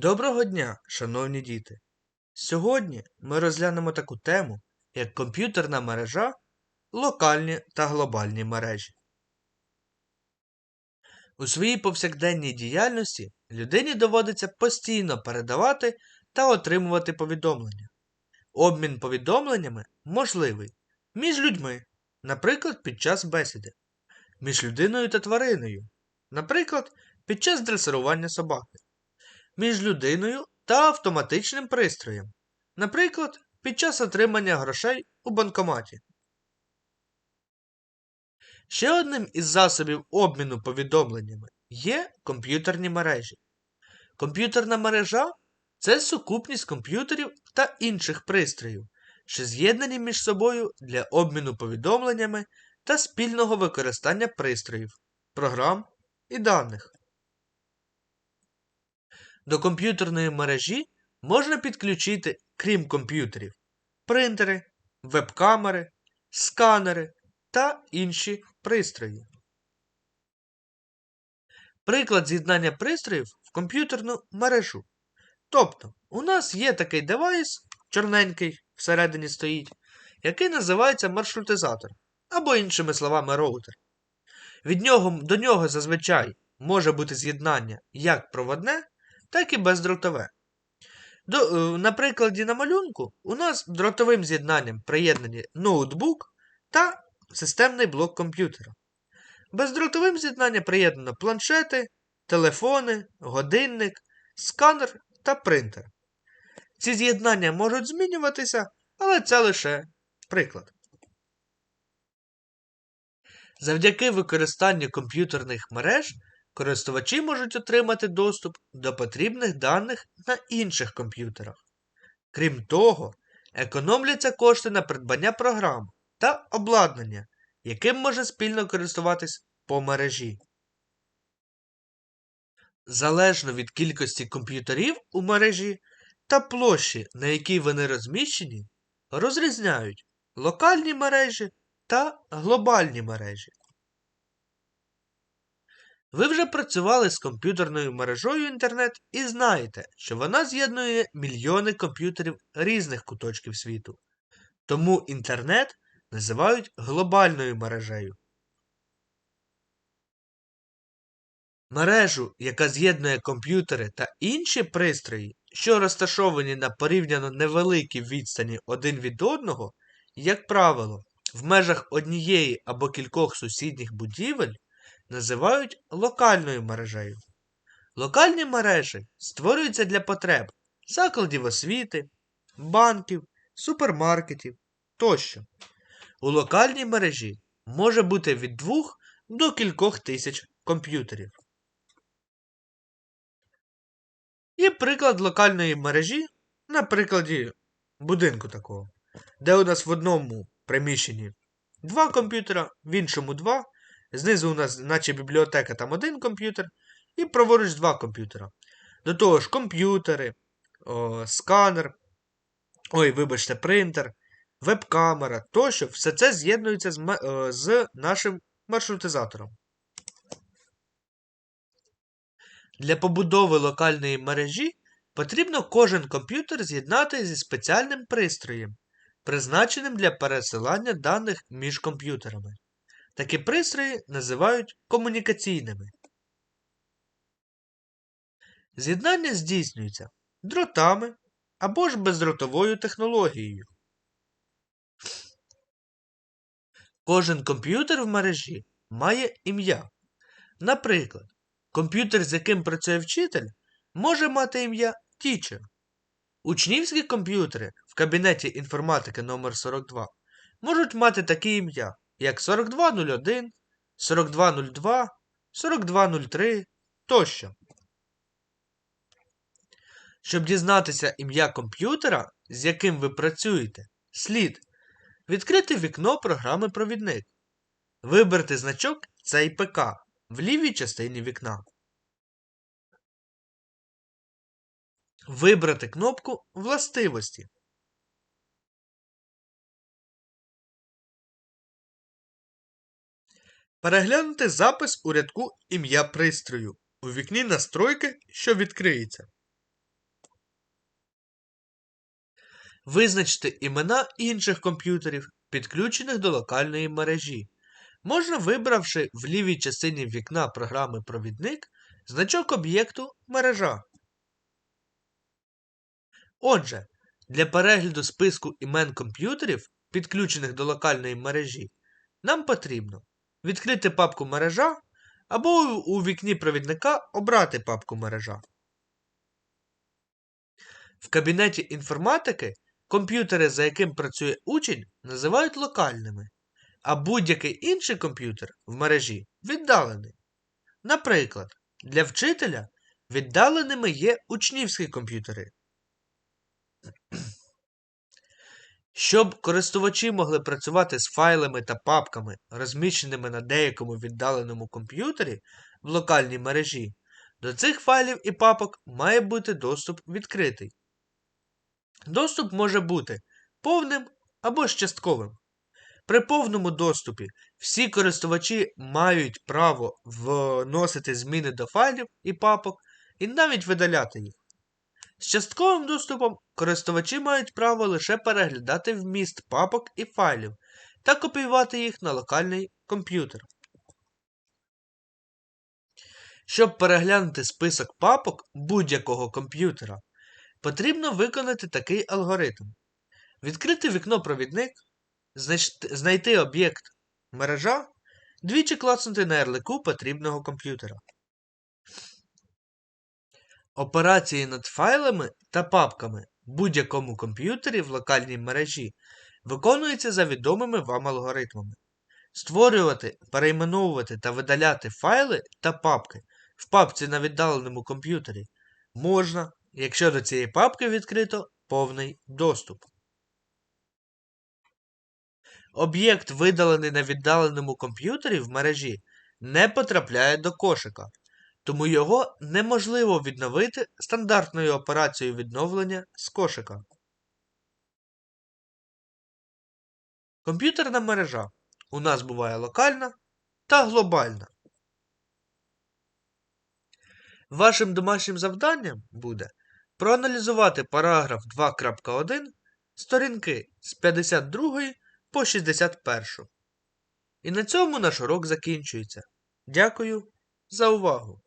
Доброго дня, шановні діти! Сьогодні ми розглянемо таку тему, як комп'ютерна мережа, локальні та глобальні мережі. У своїй повсякденній діяльності людині доводиться постійно передавати та отримувати повідомлення. Обмін повідомленнями можливий між людьми, наприклад, під час бесіди, між людиною та твариною, наприклад, під час дресирування собаки між людиною та автоматичним пристроєм, наприклад, під час отримання грошей у банкоматі. Ще одним із засобів обміну повідомленнями є комп'ютерні мережі. Комп'ютерна мережа це сукупність комп'ютерів та інших пристроїв, що з'єднані між собою для обміну повідомленнями та спільного використання пристроїв, програм і даних. До комп'ютерної мережі можна підключити, крім комп'ютерів, принтери, веб-камери, сканери та інші пристрої. Приклад з'єднання пристроїв в комп'ютерну мережу. Тобто, у нас є такий девайс, чорненький всередині стоїть, який називається маршрутизатор, або, іншими словами, роутер. Від нього, До нього зазвичай може бути з'єднання як проводне, так і бездротове. До, е, На прикладі на малюнку у нас дротовим з'єднанням приєднані ноутбук та системний блок комп'ютера. Бездротовим з'єднанням приєднано планшети, телефони, годинник, сканер та принтер. Ці з'єднання можуть змінюватися, але це лише приклад. Завдяки використанню комп'ютерних мереж користувачі можуть отримати доступ до потрібних даних на інших комп'ютерах. Крім того, економляться кошти на придбання програм та обладнання, яким може спільно користуватись по мережі. Залежно від кількості комп'ютерів у мережі та площі, на якій вони розміщені, розрізняють локальні мережі та глобальні мережі. Ви вже працювали з комп'ютерною мережою інтернет і знаєте, що вона з'єднує мільйони комп'ютерів різних куточків світу. Тому інтернет називають глобальною мережею. Мережу, яка з'єднує комп'ютери та інші пристрої, що розташовані на порівняно невеликій відстані один від одного, як правило, в межах однієї або кількох сусідніх будівель називають локальною мережею. Локальні мережі створюються для потреб закладів освіти, банків, супермаркетів тощо. У локальній мережі може бути від 2 до кількох тисяч комп'ютерів. Є приклад локальної мережі на прикладі будинку такого, де у нас в одному приміщенні два комп'ютера, в іншому два, Знизу у нас, наче бібліотека, там один комп'ютер, і праворуч два комп'ютера. До того ж, комп'ютери, сканер, ой, вибачте, принтер, веб-камера тощо, все це з'єднується з, о, з нашим маршрутизатором. Для побудови локальної мережі потрібно кожен комп'ютер з'єднати зі спеціальним пристроєм, призначеним для пересилання даних між комп'ютерами. Такі пристрої називають комунікаційними. З'єднання здійснюється дротами або ж бездротовою технологією. Кожен комп'ютер в мережі має ім'я. Наприклад, комп'ютер, з яким працює вчитель, може мати ім'я Teacher. Учнівські комп'ютери в кабінеті інформатики номер 42 можуть мати таке ім'я як 4201, 4202, 4203 тощо. Щоб дізнатися ім'я комп'ютера, з яким ви працюєте, слід відкрити вікно програми Провідник. Вибрати значок цей ПК в лівій частині вікна. Вибрати кнопку Властивості. Переглянути запис у рядку ім'я пристрою у вікні настройки, що відкриється. Визначте імена інших комп'ютерів, підключених до локальної мережі. Можна, вибравши в лівій частині вікна програми Провідник значок об'єкту Мережа. Отже, для перегляду списку імен комп'ютерів, підключених до локальної мережі, нам потрібно відкрити папку мережа або у вікні провідника обрати папку мережа. В кабінеті інформатики комп'ютери, за яким працює учень, називають локальними, а будь-який інший комп'ютер в мережі віддалений. Наприклад, для вчителя віддаленими є учнівські комп'ютери. Щоб користувачі могли працювати з файлами та папками, розміщеними на деякому віддаленому комп'ютері в локальній мережі, до цих файлів і папок має бути доступ відкритий. Доступ може бути повним або ж частковим. При повному доступі всі користувачі мають право вносити зміни до файлів і папок і навіть видаляти їх. З частковим доступом користувачі мають право лише переглядати вміст папок і файлів та копіювати їх на локальний комп'ютер. Щоб переглянути список папок будь-якого комп'ютера, потрібно виконати такий алгоритм: відкрити вікно провідник, знайти об'єкт мережа, двічі клацнути на ярлику потрібного комп'ютера. Операції над файлами та папками в будь-якому комп'ютері в локальній мережі виконуються за відомими вам алгоритмами. Створювати, перейменовувати та видаляти файли та папки в папці на віддаленому комп'ютері можна, якщо до цієї папки відкрито повний доступ. Об'єкт, видалений на віддаленому комп'ютері в мережі, не потрапляє до кошика, тому його неможливо відновити стандартною операцією відновлення з кошика. Комп'ютерна мережа у нас буває локальна та глобальна. Вашим домашнім завданням буде проаналізувати параграф 2.1 сторінки з 52 по 61. І на цьому наш урок закінчується. Дякую за увагу!